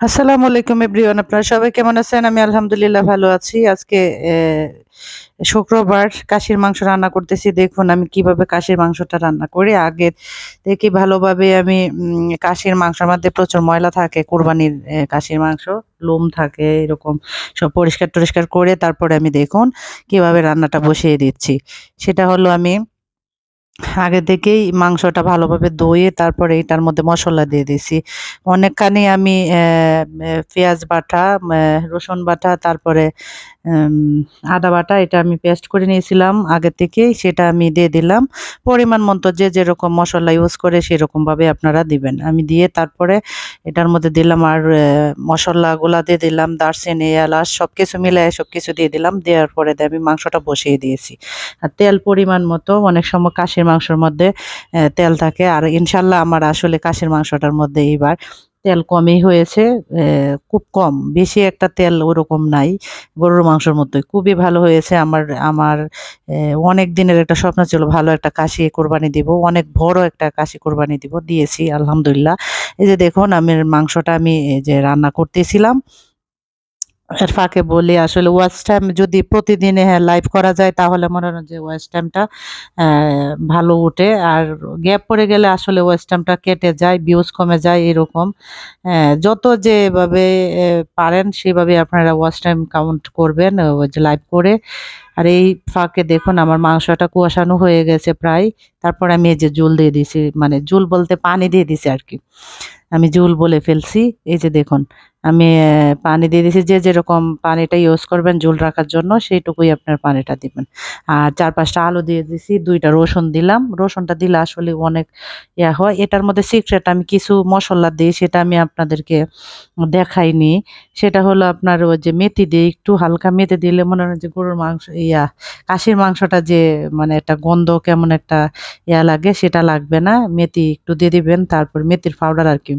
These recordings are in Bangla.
আসসালামু আলাইকুম এভরিওয়ান, আপনারা সবাই কেমন আছেন? আমি আলহামদুলিল্লাহ ভালো আছি। আজকে শুক্রবার কাশির মাংস রান্না করতেছি। দেখুন আমি কীভাবে কাশির মাংসটা রান্না করি। আগে থেকে ভালোভাবে আমি কাশির মাংসের মধ্যে প্রচুর ময়লা থাকে, কোরবানির কাশির মাংস, লোম থাকে, এরকম সব পরিষ্কার টরিষ্কার করে তারপরে আমি দেখুন কীভাবে রান্নাটা বসিয়ে দিচ্ছি। সেটা হলো আমি আগে থেকেই মাংসটা ভালোভাবে ধুয়ে তারপরে এটার মধ্যে মশলা দিয়ে দিছি অনেকখানি আমি পেঁয়াজ বাটা রসুন বাটা, তারপরে আদা বাটা এটা আমি পেস্ট করে নিয়েছিলাম আগে থেকেই, সেটা আমি দিয়ে দিলাম। পরিমাণ মতো যে যেরকম মশলা ইউজ করে সেরকমভাবে আপনারা দিবেন। আমি দিয়ে তারপরে এটার মধ্যে দিলাম আর মশলাগুলা দিয়ে দিলাম, দারচিনি, এলাচ সব কিছু মিলাই সব কিছু দিয়ে দিলাম। দেওয়ার পরে আমি মাংসটা বসিয়ে দিয়েছি। আর তেল পরিমাণ মতো, অনেক সময় কাশির মাংসের মধ্যে তেল থাকে। আর ইনশাল্লাহ আমার আসলে কাশির মাংসটার মধ্যে এইবার তেল কমই হয়েছে খুব কম। বেশি একটা তেল ওরকম নাই। গরুর মাংসের মধ্যে খুবই ভালো হয়েছে। আমার আমার অনেক দিনের একটা স্বপ্ন ছিল, ভালো একটা কাশি কোরবানি দিব, অনেক বড় একটা কাশি কোরবানি দিব, দিয়েছি, আলহামদুলিল্লাহ। এই যে দেখুন, আমি মাংসটা আমি যে রান্না করতেছিলাম। ফাঁকে বলি আসলে ওয়াচ টাইম যদি প্রতিদিনে হ্যাঁ লাইভ করা যায় তাহলে মনে হয় যে ওয়াচ টাইমটা ভালো উঠে। আর গ্যাপ পড়ে গেলে আসলে ওয়াচ টাইমটা কেটে যায় ভিউজ কমে যায় এরকম। হ্যাঁ, যত যেভাবে পারেন সেভাবে আপনারা ওয়াচ টাইম কাউন্ট করবেন যে লাইভ করে। আর এই ফাঁকে দেখুন আমার মাংসটা কুয়াশানো হয়ে গেছে প্রায়। তারপর আমি এই যে জুল দিয়ে দিছি মানে জুল বলতে পানি দিয়ে দিছি আর কি। আমি জুল বলে ফেলছি। এই যে দেখুন আমি পানি দিয়ে দিয়েছি যে যেরকম পানিটা ইউজ করবেন ঝোল রাখার জন্য সেইটুকুই আপনার পানিটা দিবেন। আর চার পাঁচটা আলু দিয়ে দিছি, দুইটা রসুন দিলাম। রসুনটা দিলে আসলে অনেক ইয়া হয়। এটার মধ্যে সিক্রেট আমি কিছু মশলা দিই সেটা আমি আপনাদেরকে দেখাইনি। সেটা হলো আপনার ওই যে মেথি দিয়ে একটু হালকা মেথি দিলে মনে হয় যে গরুর মাংস, ইয়া কাশির মাংসটা যে মানে একটা গন্ধ কেমন একটা ইয়া লাগে সেটা লাগবে না। মেথি একটু দিয়ে দিবেন, তারপর মেথির পাউডার আর কি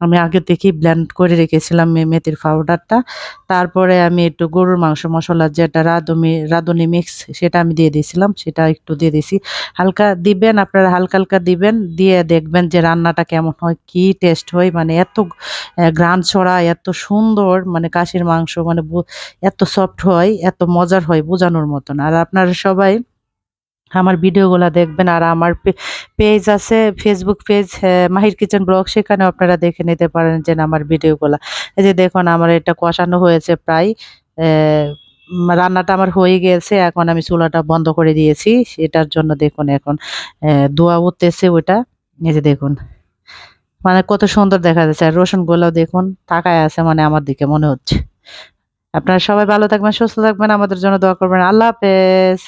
আমি আগে থেকেই ব্ল্যান্ড করে রেখেছিলাম। মে- মেথির পাউডারটা তারপরে আমি একটু গরুর মাংস মশলা যেটা রাঁধুনি রাঁধুনি মিক্স সেটা আমি দিয়ে দিয়েছিলাম, সেটা একটু দিয়ে দিয়েছি। হালকা দিবেন, আপনারা হালকা হালকা দিবেন, দিয়ে দেখবেন যে রান্নাটা কেমন হয়, কি টেস্ট হয় মানে এত গ্রান ছড়া এত সুন্দর মানে কাশির মাংস মানে এত সফট হয়, এত মজার হয় বোঝানোর মতন। আর আপনারা সবাই আমার ভিডিওগুলো দেখবেন আর আমার পেজ আছে ফেসবুক পেজ মাহির কিচেন ব্লগ, সেখানেও আপনারা দেখে নিতে পারেন যে আমার ভিডিওগুলো। এই যে দেখুন, আমার এটা কষানো হয়েছে প্রায় রান্নাটা আমার হয়ে গেছে, এখন আমি চুলাটা বন্ধ করে দিয়েছি সেটার জন্য দেখুন এখন ধোঁয়া উঠতেছে ওইটা এই যে দেখুন মানে কত সুন্দর দেখা যাচ্ছে, আর রসুন গুলাও দেখুন, তাকায় আছে মানে আমার দিকে, মনে হচ্ছে। আপনারা সবাই ভালো থাকবেন, সুস্থ থাকবেন, আমাদের জন্য দোয়া করবেন। আল্লাহ হাফেজ।